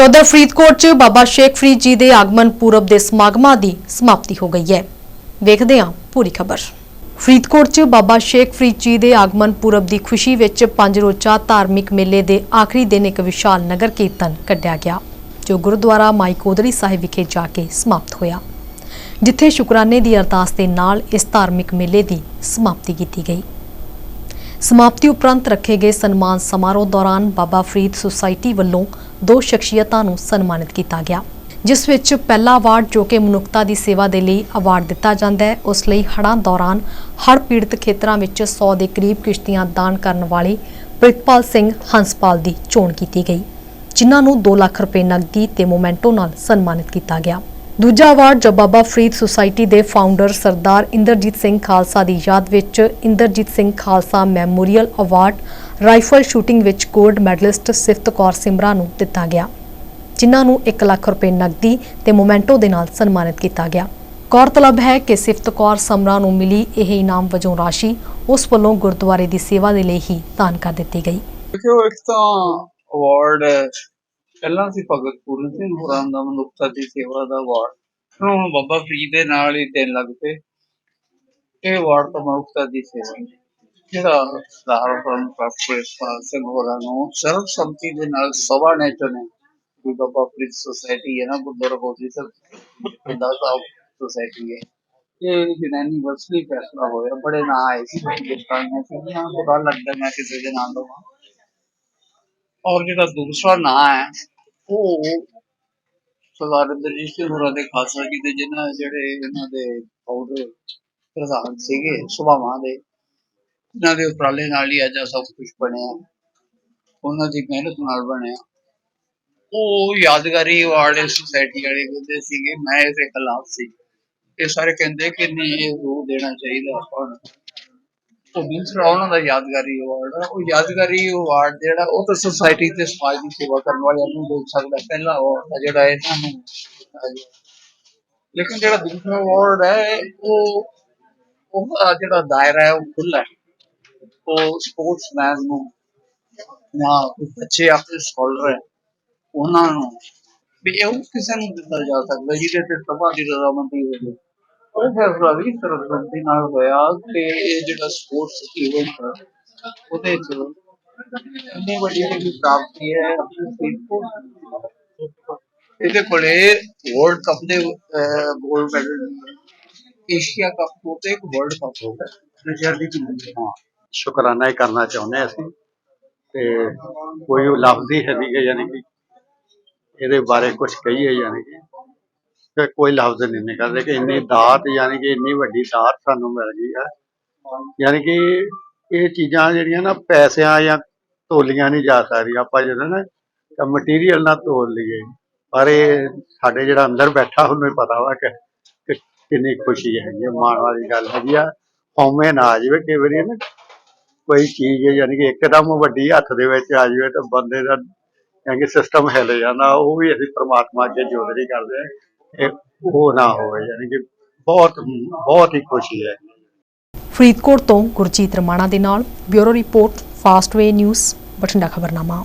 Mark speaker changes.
Speaker 1: ਤੇ ਉਧਰ ਫਰੀਦਕੋਟ 'ਚ ਬਾਬਾ ਸ਼ੇਖ ਫਰੀਦ ਜੀ ਦੇ ਆਗਮਨ ਪੂਰਬ ਦੇ ਸਮਾਗਮਾਂ ਦੀ ਸਮਾਪਤੀ ਹੋ ਗਈ ਹੈ। ਵੇਖਦੇ ਹਾਂ ਪੂਰੀ ਖਬਰ। ਫਰੀਦਕੋਟ 'ਚ ਬਾਬਾ ਸ਼ੇਖ ਫਰੀਦ ਜੀ ਦੇ ਆਗਮਨ ਪੁਰਬ ਦੀ ਖੁਸ਼ੀ ਵਿੱਚ ਪੰਜ ਰੋਜ਼ਾ ਧਾਰਮਿਕ ਮੇਲੇ ਦੇ ਆਖਰੀ ਦਿਨ ਇੱਕ ਵਿਸ਼ਾਲ ਨਗਰ ਕੀਰਤਨ ਕੱਢਿਆ ਗਿਆ, ਜੋ ਗੁਰਦੁਆਰਾ ਮਾਈ ਕੋਦੜੀ ਸਾਹਿਬ ਵਿਖੇ ਜਾ ਕੇ ਸਮਾਪਤ ਹੋਇਆ, ਜਿੱਥੇ ਸ਼ੁਕਰਾਨੇ ਦੀ ਅਰਦਾਸ ਦੇ ਨਾਲ ਇਸ ਧਾਰਮਿਕ ਮੇਲੇ ਦੀ ਸਮਾਪਤੀ ਕੀਤੀ ਗਈ। ਸਮਾਪਤੀ ਉਪਰੰਤ ਰੱਖੇ ਗਏ ਸਨਮਾਨ ਸਮਾਰੋਹ ਦੌਰਾਨ ਬਾਬਾ ਫਰੀਦ ਸੁਸਾਇਟੀ ਵੱਲੋਂ ਦੋ ਸ਼ਖਸੀਅਤਾਂ ਨੂੰ ਸਨਮਾਨਿਤ ਕੀਤਾ ਗਿਆ, ਜਿਸ ਵਿੱਚ ਪਹਿਲਾ ਅਵਾਰਡ ਜੋ ਕਿ ਮਨੁੱਖਤਾ ਦੀ ਸੇਵਾ ਦੇ ਲਈ ਅਵਾਰਡ ਦਿੱਤਾ ਜਾਂਦਾ ਹੈ, ਉਸ ਲਈ ਹੜ੍ਹਾਂ ਦੌਰਾਨ ਹੜ੍ਹ ਪੀੜਤ ਖੇਤਰਾਂ ਵਿੱਚ 100 ਦੇ ਕਰੀਬ ਕਿਸ਼ਤੀਆਂ ਦਾਨ ਕਰਨ ਵਾਲੇ ਪ੍ਰਿਤਪਾਲ ਸਿੰਘ ਹੰਸਪਾਲ ਦੀ ਚੋਣ ਕੀਤੀ ਗਈ, ਜਿਨ੍ਹਾਂ ਨੂੰ 2 ਲੱਖ ਰੁਪਏ ਨਕਦੀ ਤੇ ਮੋਮੈਂਟੋ ਨਾਲ ਸਨਮਾਨਿਤ ਕੀਤਾ ਗਿਆ। ਦੂਜਾ ਅਵਾਰਡ ਜੋ ਬਾਬਾ ਫਰੀਦ ਸੁਸਾਇਟੀ ਦੇ ਫਾਊਂਡਰ ਸਰਦਾਰ ਇੰਦਰਜੀਤ ਸਿੰਘ ਖਾਲਸਾ ਦੀ ਯਾਦ ਵਿੱਚ Inderjit Singh Khalsa memorial award rifle shooting ਵਿੱਚ 골ਡ ਮੈਡਲਿਸਟ ਸਿਫਤ ਕੌਰ ਸਿਮਰਾ ਨੂੰ ਦਿੱਤਾ ਗਿਆ, ਜਿਨ੍ਹਾਂ ਨੂੰ 1 ਲੱਖ ਰੁਪਏ ਨਕਦੀ ਤੇ ਮੋਮੈਂਟੋ ਦੇ ਨਾਲ ਸਨਮਾਨਿਤ ਕੀਤਾ ਗਿਆ। ਗੌਰਤਲਬ ਹੈ ਕਿ ਸਿਫਤ ਕੌਰ ਸਮਰਾ ਨੂੰ ਮਿਲੀ ਇਹ ਇਨਾਮ ਵਜੋਂ ਰਾਸ਼ੀ, ਉਸ ਵੱਲੋਂ ਗੁਰਦੁਆਰੇ ਦੀ ਸੇਵਾ ਦੇ ਲਈ ਹੀ ਦਾਨ ਕਰ ਦਿੱਤੀ ਗਈ।
Speaker 2: ਦੇਖੋ, ਇੱਕ ਤਾਂ ਅਵਾਰਡ ਪਹਿਲਾਂ ਸੀ ਭਗਤ ਪੂਰਨ ਸਿੰਘ ਹੋਰਾਂ ਦਾ ਮਨੁੱਖਤਾ ਦੀ ਸੇਵਾ ਦਾ ਅਵਾਰਡ ਹੁਣ ਬਾਬਾ ਫਰੀਦ ਦੇ ਨਾਲ ਹੀ ਤਿੰਨ ਲੱਗ ਪਏ। ਇਹ ਅਵਾਰਡ ਤਾਂ ਮਨੁੱਖਤਾ ਦੀ ਸੇਵਾ ਜਿਹੜਾ ਸਰਦਾਰ ਪ੍ਰਿੰਸੀਪਲ ਸਿੰਘ ਹੋਰਾਂ ਨੂੰ ਸਰਵ ਸੰਮਤੀ ਦੇ ਨਾਲ ਸਭਾ ਨੇ ਚੁਣੇ, ਵੀ ਬਾਬਾ ਫਰੀਦ ਸੁਸਾਇਟੀ ਹੈ ਨਾ, ਗੁਰਦੁਆਰਾ ਬੋਧੀ ਸਾਹਿਬ ਪਿੰਡਾ ਸਾਹਿਬ ਸੁਸਾਇਟੀ ਹੈ। ਇਹ ਯੂਨੈਨਿਵਰਸਲੀ ਫੈਸਲਾ ਹੋਇਆ, ਬੜੇ ਨਾਂ ਆਏ ਸੀ ਗਿਫਟਾਂ ਸੀ ਨਾ ਲੱਗਦਾ ਮੈਂ ਕਿਸੇ ਦੇ ਨਾਂ ਲਵਾਂ ਔਰ ਜਿਹੜਾ ਦੂਸਰਾ ਨਾਂ ਹੈ, ਉਹ ਸਰਦਾਰ ਇੰਦਰਜੀਤ ਸਿੰਘ ਹੋਰਾਂ ਦੇ ਖਾਲਸਾ ਜੀ ਦੇ ਜਿਨ੍ਹਾਂ ਜਿਹੜੇ ਇਹਨਾਂ ਦੇ ਫਾਊਂਡਰ ਪ੍ਰਧਾਨ ਸੀਗੇ, ਸੁਭਾਵਾਂ ਦੇ, ਇਹਨਾਂ ਦੇ ਉਪਰਾਲੇ ਨਾਲ ਹੀ ਅੱਜ ਸਭ ਕੁਝ ਬਣਿਆ। ਉਹਨਾਂ ਦੀ ਮਿਹਨਤ ਨਾਲ ਬਣਿਆ। ਉਹ ਯਾਦਗਾਰੀ ਵਾਲੇ ਸੁਸਾਇਟੀ ਵਾਲੇ ਕਹਿੰਦੇ ਸੀਗੇ, ਮੈਂ ਇਹਦੇ ਖਿਲਾਫ ਸੀ। ਇਹ ਸਾਰੇ ਕਹਿੰਦੇ ਕਿ ਨਹੀਂ, ਇਹ ਰੂਹ ਦੇਣਾ ਚਾਹੀਦਾ ਆਪਾਂ ਨੂੰ। ਉਹ ਦੂਸਰਾ ਦਾ ਯਾਦਗਾਰੀ ਅਵਾਰਡ ਹੈ ਉਹ ਯਾਦਗਾਰੀ ਅਵਾਰਡ ਜਿਹੜਾ, ਉਹ ਤਾਂ ਸੁਸਾਇਟੀ ਤੇ ਸਮਾਜ ਦੀ ਸੇਵਾ ਕਰਨ ਵਾਲਿਆਂ ਨੂੰ ਦੇ ਸਕਦਾ ਪਹਿਲਾ ਅਵਾਰਡ ਹੈ ਜਿਹੜਾ ਇਹਨਾਂ ਨੂੰ ਲੇਕਿਨ ਜਿਹੜਾ ਦੂਸਰਾ ਅਵਾਰਡ ਹੈ, ਉਹ ਉਹਦਾ ਜਿਹੜਾ ਦਾਇਰਾ ਹੈ, ਉਹ ਖੁੱਲਾ ਹੈ। ਉਹ ਸਪੋਰਟਸਮੈਨ ਨੂੰ ਜਾਂ ਬੱਚੇ ਆਪਣੇ ਸਕਾਲਰ ਹੈ, ਉਹਨਾਂ ਨੂੰ ਵੀ ਇਹ ਕਿਸੇ ਨੂੰ ਦਿੱਤਾ ਜਾ ਸਕਦਾ, ਜਿਹਦੇ ਤੇ ਸਭਾ ਦੀ ਰਜ਼ਾਮੰਦੀ ਹੋਵੇ। ਉਹ ਫੈਸਲਾ ਵੀ ਸਰਬਸੰਮਤੀ ਨਾਲ ਹੋਇਆ ਕਿ ਇਹ ਜਿਹੜਾ ਸਪੋਰਟਸ ਇਵੈਂਟ ਹੈ ਉਹਦੇ ਚ ਇੰਨੀ ਵੱਡੀ ਜਿਹੜੀ ਪ੍ਰਾਪਤੀ ਹੈ ਆਪਣੀ ਫਰੀਦਕੋਟ ਇਹਦੇ ਕੋਲੇ ਵਰਲਡ ਕੱਪ ਦੇ ਗੋਲਡ ਮੈਡਲ ਏਸ਼ੀਆ ਕੱਪ ਤੋਂ ਤੇ ਇੱਕ ਵਰਲਡ ਕੱਪ ਹੋ ਗਿਆ। ਰਿਜ਼ਰਵ ਦੀ ਹਾਂ
Speaker 3: ਸ਼ੁਕਰਾਨਾ ਹੀ ਕਰਨਾ ਚਾਹੁੰਦੇ ਅਸੀਂ। ਤੇ ਕੋਈ ਲਫ਼ਜ਼ੀ ਲਫ਼ਜ਼ ਹੀ ਹੈ ਨਹੀਂ ਯਾਨੀ ਕਿ ਇਹਦੇ ਬਾਰੇ ਕੁਝ ਕਹੀਏ ਯਾਨੀ ਕਿ। ਕੋਈ ਲਫ਼ਜ਼ ਨਹੀਂ ਨਿਕਲਦੇ ਕਿ ਇੰਨੀ ਦਾਤ ਯਾਨੀ ਕਿ ਇੰਨੀ ਵੱਡੀ ਦਾਤ ਸਾਨੂੰ ਮਿਲ ਗਈ ਹੈ ਯਾਨੀ ਕਿ ਇਹ ਚੀਜ਼ਾਂ ਜਿਹੜੀਆਂ ਨਾ ਪੈਸਿਆਂ ਜਾਂ ਤੋਲੀਆਂ ਨਹੀਂ ਜਾ ਸਕਦੀਆਂ। ਆਪਾਂ ਜਦੋਂ ਨਾ ਮਟੀਰੀਅਲ ਨਾਲ ਤੋਲ ਲਈਏ। ਪਰ ਇਹ ਸਾਡੇ ਜਿਹੜਾ ਅੰਦਰ ਬੈਠਾ ਉਹਨੂੰ ਹੀ ਪਤਾ ਵਾ ਕਿ ਕਿੰਨੀ ਖੁਸ਼ੀ ਹੈਗੀ ਹੈ ਮਾਣ ਵਾਲੀ ਗੱਲ ਹੈਗੀ ਆ। ਹਉਮੈ ਨਾ ਆ ਜਾਵੇ। ਕਈ ਵਾਰੀ ਨਾ ਕੋਈ ਚੀਜ਼ ਯਾਨੀ ਕਿ ਇੱਕਦਮ ਵੱਡੀ ਹੱਥ ਦੇ ਵਿੱਚ ਆ ਜਾਵੇ ਤਾਂ ਬੰਦੇ ਦਾ ਯਾਨੀ ਕਿ ਸਿਸਟਮ ਹਿੱਲ ਜਾਂਦਾ। ਉਹ ਵੀ ਅਸੀਂ ਪ੍ਰਮਾਤਮਾ ਅੱਗੇ ਜੋਦਰੀ ਕਰਦੇ ਹਾਂ ਇਹ ਉਹ ਨਾ ਹੋਵੇ, ਯਾਨੀ ਕਿ ਬਹੁਤ ਬਹੁਤ ਹੀ ਖੁਸ਼ੀ ਹੈ।
Speaker 1: ਫਰੀਦਕੋਟ ਤੋਂ ਗੁਰਜੀਤ ਰਮਾਣਾ ਦੇ ਨਾਲ bureau report Fastway news Bathinda ਖਬਰਨਾਮਾ।